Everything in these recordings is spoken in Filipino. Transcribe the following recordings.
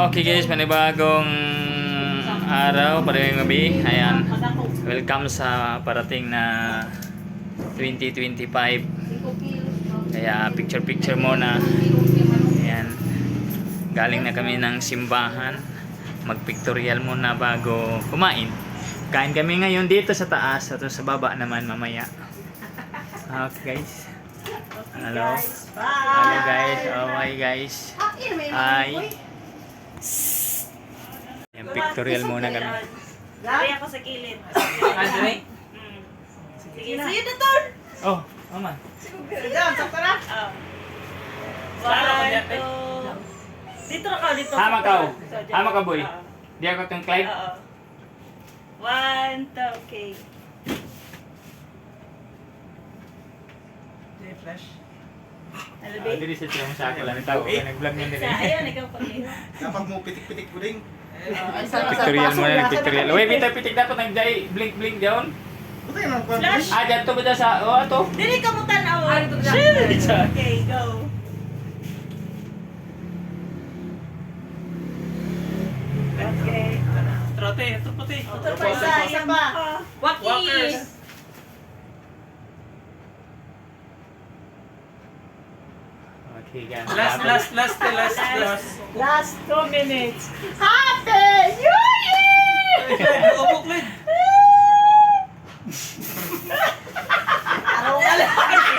Okay guys, panibagong araw, panibagong gabi. Ayan, welcome sa parating na 2025. Kaya picture-picture muna. Ayan, galing na kami ng simbahan. Mag-pictorial muna bago kumain. Kain kami ngayon dito sa taas, at sa baba naman mamaya. Okay guys. Hello. Hello guys. Oh my guys. Hi. Ayan, pictorial muna kami. Dari ako sa kilid. Andre? Mm. Sige, sa'yo na to. Oh, mama. Diyan, na. Oh. One, two. Dito na ka, dito. Hama ka, oh. Hama ka, boy. Oo. Di ako itong Clyde. Oo. One, two, okay. Hello, Ah, babe. dili sa siya sa ako lang tao. Nag-vlog niya. Sa ayun, ikaw pag Dapat mo pitik-pitik ko din. Pictorial muna, pictorial. Uy, bita pitik dapat nag-jay blink-blink down. Buta yun ang kwan. Flash. Ah, dyan to ba sa... Oh, ato. Dili ka mo tanaw. Ah! Okay, go. Okay. Trote, ito puti. Ito pa isa, isa pa. Waki! Gan. Last, last, last, last, last. Last two minutes. Happy New Year! Upo, Clint.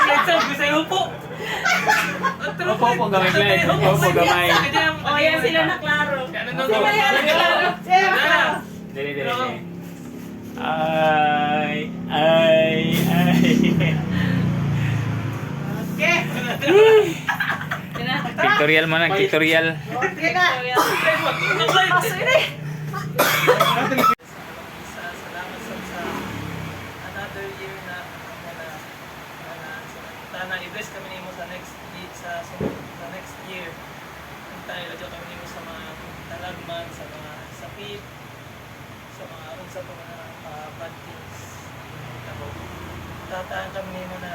Clint, saan? Gusto yung upo. Opo, opo, gamay, Clyde. Opo, gamay. O, yan sila na klaro. Ano Sila yan na klaro. Dili, dili, dili. Ay, ay, ay. Okay. Pictorial muna, pictorial. Okay na. Sa salamat sa sa another year na na na na na i-bless kami nimo sa next sa sa next year. Tayo kami nimo sa mga talagman, sa mga sakit, sa mga aron sa mga uh, bad things. Tataan kami nimo na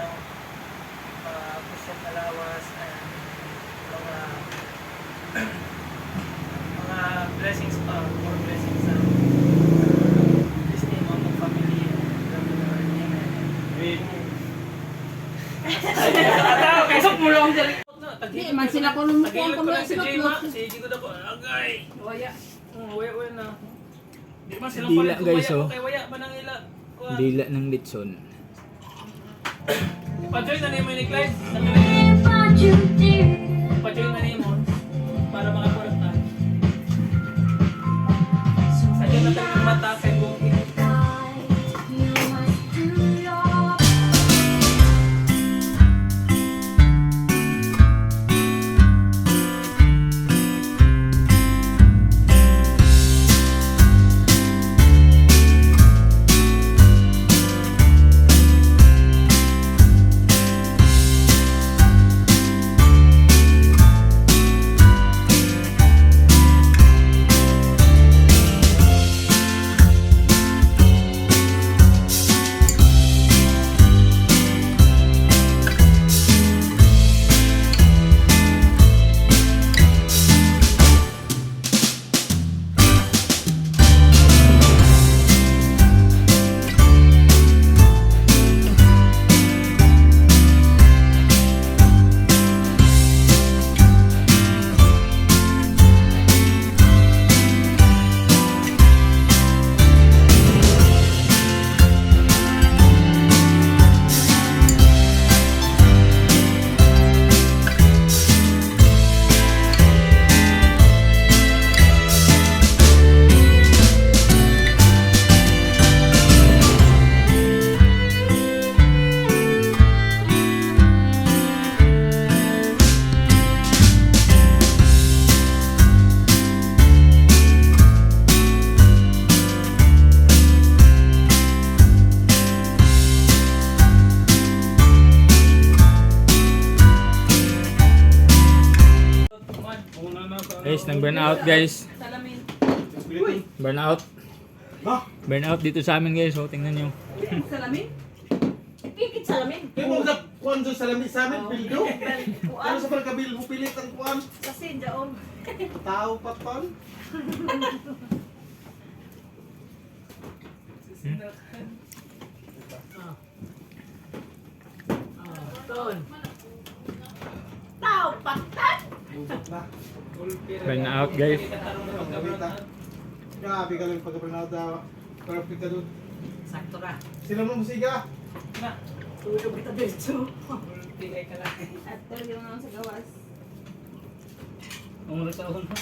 uh, Christian alawas and mga mga blessings pa or blessings sa Disney mga family. Amen. Ataw, kay sok mo lang dali. Di man sila ko nung mukhang ko si sila Jay ko. Na ko. Agay. Waya. Hmm, waya waya na. Di man sila Dila, pala guys, oh. kay waya ba nang ila. Dila ng litson. Pa-join na ni Clyde. Pa-join Guys, nang burn out guys. Salamin. Burn out. Burn out dito sa amin guys. So, tingnan nyo. Salamin? Pikit salamin. Kaya na kuwan doon sa lamig sa amin, pildo. Ano Kuan. sa pagkabil mo pilit ang kuwan? Kasi jaon. Tao pa tol. Tao, paktan! Na. Burn out, guys. Grabe ka lang pagkabinada. Perfect ka dun. Sakto ka. Sino mo musiga? Na, Tulog kita dito. bigay ka lang. At tulog mga sa gawas. Umulat ako na.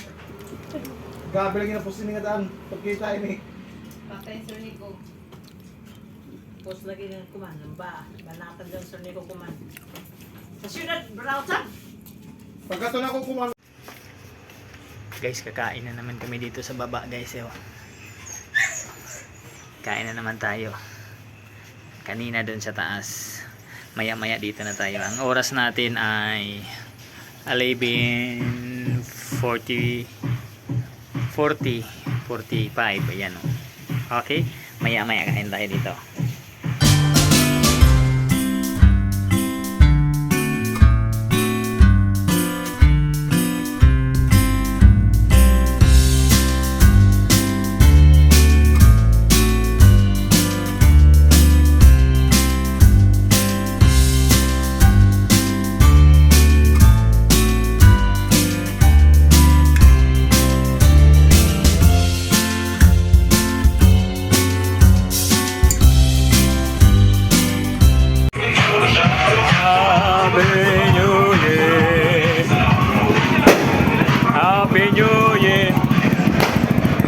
Grabe lang yung napusin nga daan. Pagkita ini. Patay sir Nico. Pos lagi ng kuman, ba? Banatan lang sir Nico kuman. Sa syudad, Brautan. Pagkato na akong kumano. Guys, kakain na naman kami dito sa baba, guys. Eh. Kain na naman tayo. Kanina doon sa taas. Maya-maya dito na tayo. Ang oras natin ay 11.40 40 45 ayan o. Okay? Maya-maya kain tayo dito.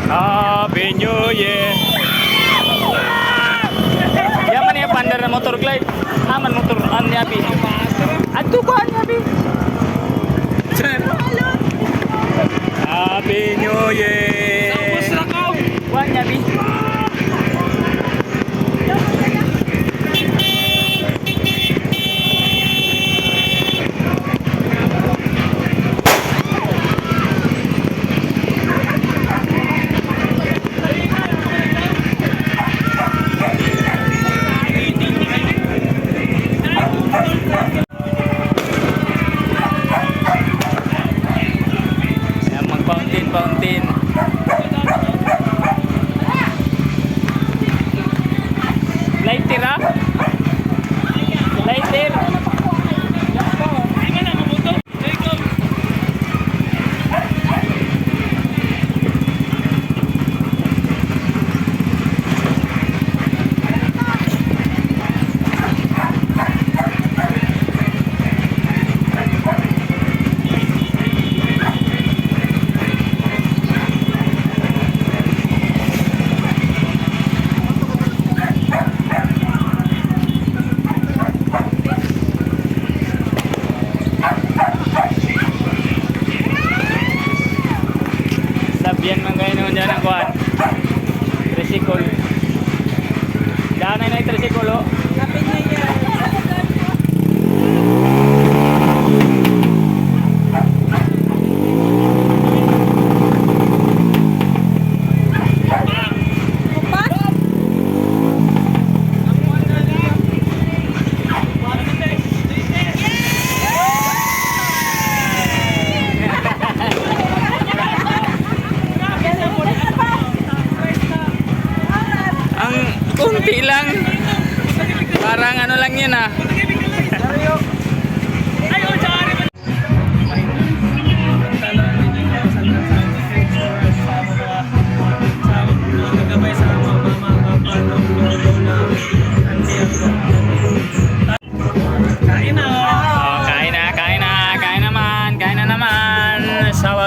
Happy New Year. Yaman ya pandar motor glide. Aman motor an yabi. Aduh ko an yabi. Happy New Year. Wan yabi. Yan, Sabihan man kayo naman dyan ang kuhan. Tricycle. Daan na yung tricycle oh. Happy New Year. Kunti lang. Parang ano lang yun ah.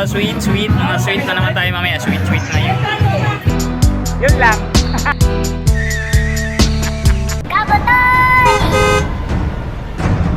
Sweet, sweet. Mga sweet na naman tayo mamaya.